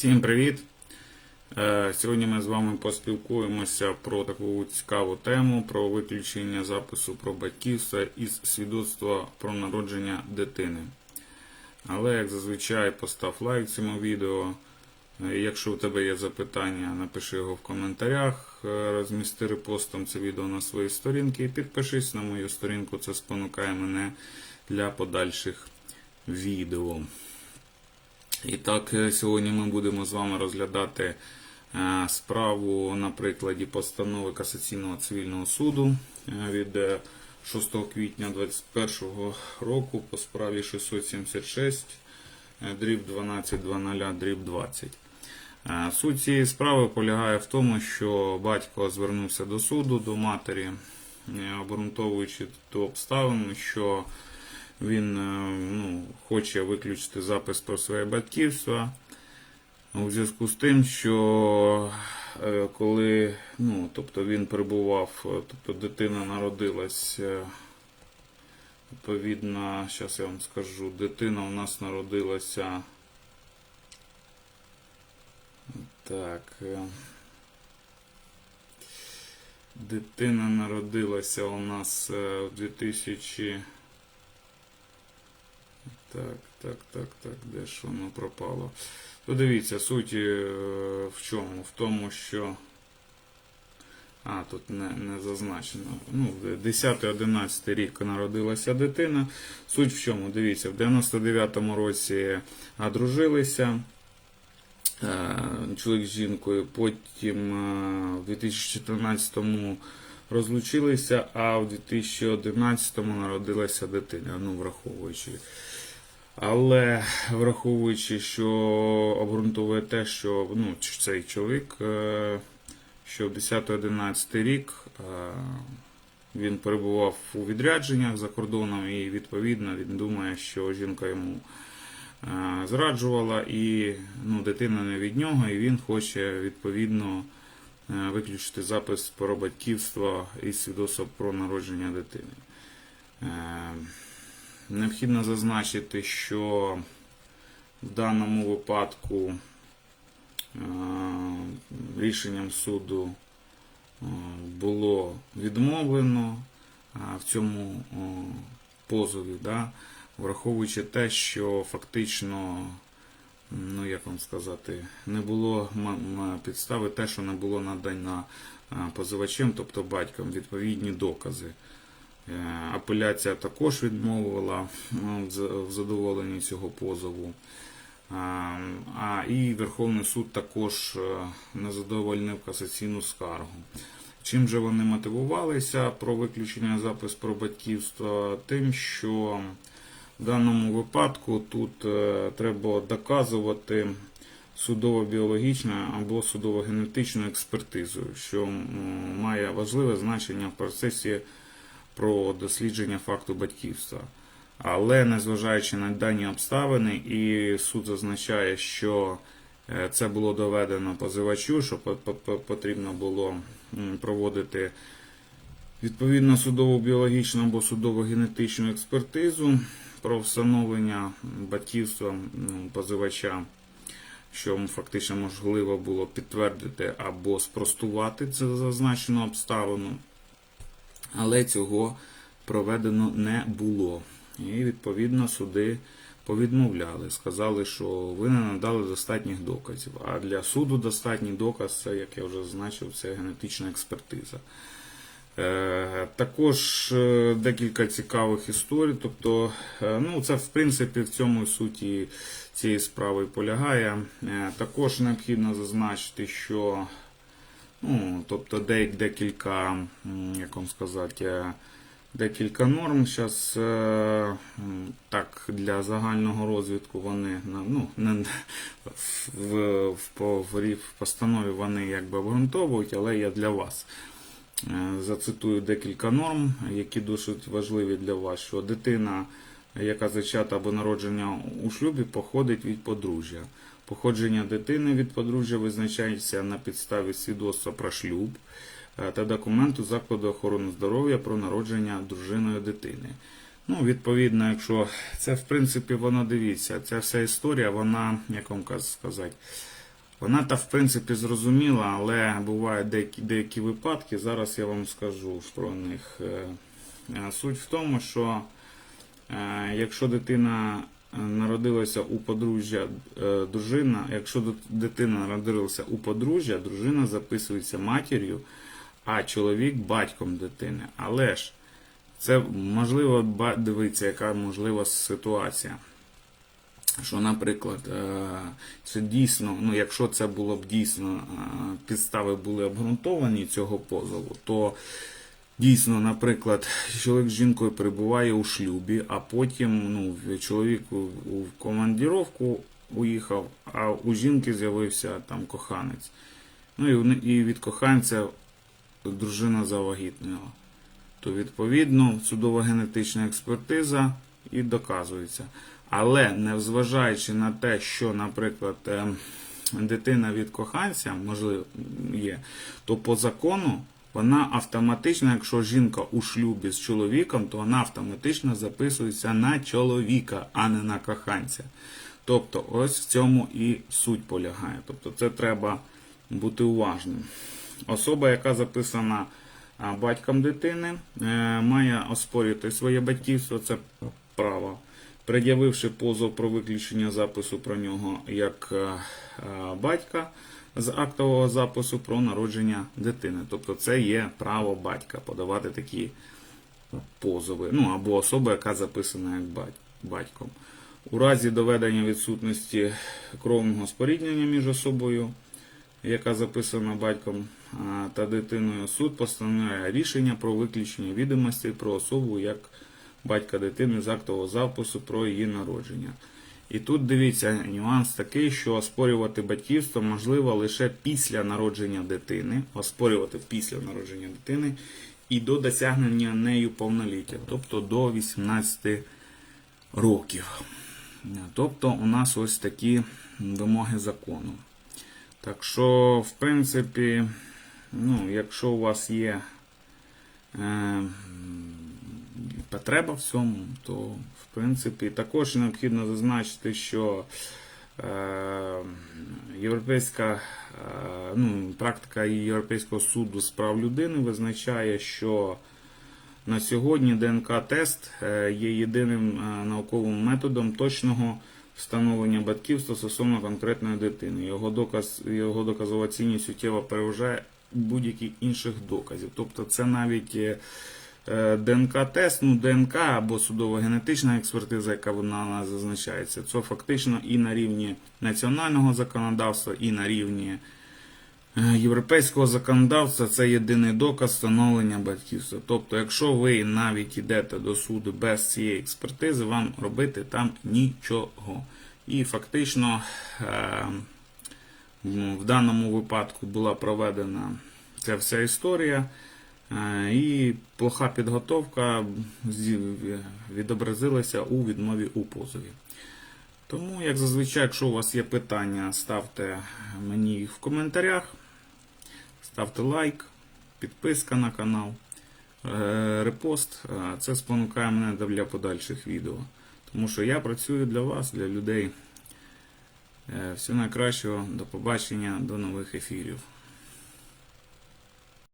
Всім привіт! Е, Сьогодні ми з вами поспілкуємося про таку цікаву тему про виключення запису про батьківство із свідоцтва про народження дитини. Але, як зазвичай, постав лайк цьому відео. Е, Якщо у тебе є запитання, напиши його в коментарях, е, розмісти репостом це відео на свої сторінки і підпишись на мою сторінку, це спонукає мене для подальших відео. І так, е, сьогодні ми будемо з вами розглядати е, справу на прикладі постанови Касаційного цивільного суду е, від е, 6 квітня 2021 року по справі 676 е, дріб 12.00 дріб 20. Е, Суть цієї справи полягає в тому, що батько звернувся до суду, до матері, обґрунтовуючи ту обставину, що він е, ну, хоче виключити запис про своє батьківство у зв'язку з тим, що е, коли ну, тобто він перебував, е, тобто дитина народилась, відповідно, зараз я вам скажу, дитина у нас народилася. Так. Дитина народилася у нас в 2000. Так, так, так, так, де ж воно пропало? То дивіться, суть е, в чому? В тому, що. А, тут не, не зазначено. Ну, 10-11 рік народилася дитина. Суть в чому? Дивіться, в 99-му році одружилися. е, Чоловік з жінкою, потім е, в 2014-му розлучилися, а в 2011-му народилася дитина, ну, враховуючи. Але враховуючи, що обґрунтовує те, що ну, цей чоловік, е, що в 10-11 рік е, він перебував у відрядженнях за кордоном, і відповідно він думає, що жінка йому е, зраджувала, і ну, дитина не від нього, і він хоче відповідно виключити запис про батьківство і свідоцтво про народження дитини. Необхідно зазначити, що в даному випадку е, рішенням суду е, було відмовлено в цьому е, позові, да, враховуючи те, що фактично, ну як вам сказати, не було підстави те, що не було надано позивачем, тобто батьком, відповідні докази. Е, Апеляція також відмовила ну, в задоволенні цього позову. А, А і Верховний суд також е, не задовольнив касаційну скаргу. Чим же вони мотивувалися про виключення запис про батьківство? Тим, що в даному випадку тут е, треба доказувати судово-біологічною або судово-генетичною експертизою, що має важливе значення в процесі про дослідження факту батьківства. Але незважаючи на дані обставини, і суд зазначає, що е, це було доведено позивачу, що по- по- по- потрібно було проводити відповідно судово-біологічну або судово-генетичну експертизу про встановлення батьківства позивача, що фактично можливо було підтвердити або спростувати це зазначену обставину але цього проведено не було. І відповідно суди повідмовляли, сказали, що ви не надали достатніх доказів. А для суду достатній доказ, це, як я вже зазначив, це генетична експертиза. Е, Також е, декілька цікавих історій. Тобто, е, ну, це в принципі в цьому суті цієї справи полягає. Також необхідно зазначити, що Ну, тобто декілька, як вам сказати, е, декілька норм. Зараз так для загального розвитку вони ну, не, в, в, в постанові вони якби обґрунтовують, але я для вас. Е, Зацитую декілька норм, які досить важливі для вас, що дитина, яка зачата або народження у шлюбі, походить від подружжя. Походження дитини від подружжя визначається на підставі свідоцтва про шлюб е, та документу закладу охорони здоров'я про народження дружиною дитини. Ну, відповідно, якщо це в принципі воно дивіться, ця вся історія, вона, як вам сказати, Вона та в принципі зрозуміла, але бувають деякі, деякі випадки. Зараз я вам скажу про них. Е, е, Суть в тому, що якщо дитина е, народилася у подружжя е, дружина, якщо дитина народилася у подружжя, дружина записується матір'ю, а чоловік батьком дитини. Але ж це можливо, дивіться, яка можлива ситуація. Що, наприклад, е, це дійсно, ну якщо це було б дійсно е, підстави були обґрунтовані цього позову, то дійсно, наприклад, чоловік з жінкою перебуває у шлюбі, а потім ну, чоловік у командіровку уїхав, а у жінки з'явився там коханець. Ну і, від коханця дружина завагітніла. То відповідно судова генетична експертиза і доказується. Але не зважаючи на те, що, наприклад, ем, дитина від коханця, можливо, є, то по закону вона автоматично, якщо жінка у шлюбі з чоловіком, то вона автоматично записується на чоловіка, а не на коханця. Тобто, ось в цьому і суть полягає. Тобто, це треба бути уважним. Особа, яка записана батьком дитини, е, має оспорювати своє батьківство, це право пред'явивши позов про виключення запису про нього як е, е, батька з актового запису про народження дитини. Тобто це є право батька подавати такі позови, ну або особа, яка записана як батьком. У разі доведення відсутності кровного споріднення між особою, яка записана батьком та дитиною, суд постановляє рішення про виключення відомостей про особу як батька дитини з актового запису про її народження. І тут дивіться нюанс такий, що оспорювати батьківство можливо лише після народження дитини, оспорювати після народження дитини і до досягнення нею повноліття, тобто до 18 років. Тобто у нас ось такі вимоги закону. Так що, в принципі, ну, якщо у вас є е, потреба в цьому, то в принципі також необхідно зазначити, що е, європейська е, ну, практика Європейського суду з прав людини визначає, що на сьогодні ДНК-тест е, є єдиним науковим методом точного встановлення батьківства стосовно конкретної дитини. Його доказ, його доказова цінність суттєво переважає будь-яких інших доказів. Тобто це навіть ДНК-тест, ну ДНК або судово-генетична експертиза, яка вона зазначається, це фактично і на рівні національного законодавства, і на рівні е, європейського законодавства це єдиний доказ встановлення батьківства. Тобто, якщо ви навіть йдете до суду без цієї експертизи, вам робити там нічого. І фактично е, ну, в даному випадку була проведена ця вся історія. Е, І плоха підготовка відобразилася у відмові у позові. Тому, як зазвичай, якщо у вас є питання, ставте мені їх в коментарях, ставте лайк, підписка на канал, е, репост. Це спонукає мене для подальших відео. Тому що я працюю для вас, для людей. Е, Всього найкращого, до побачення, до нових ефірів.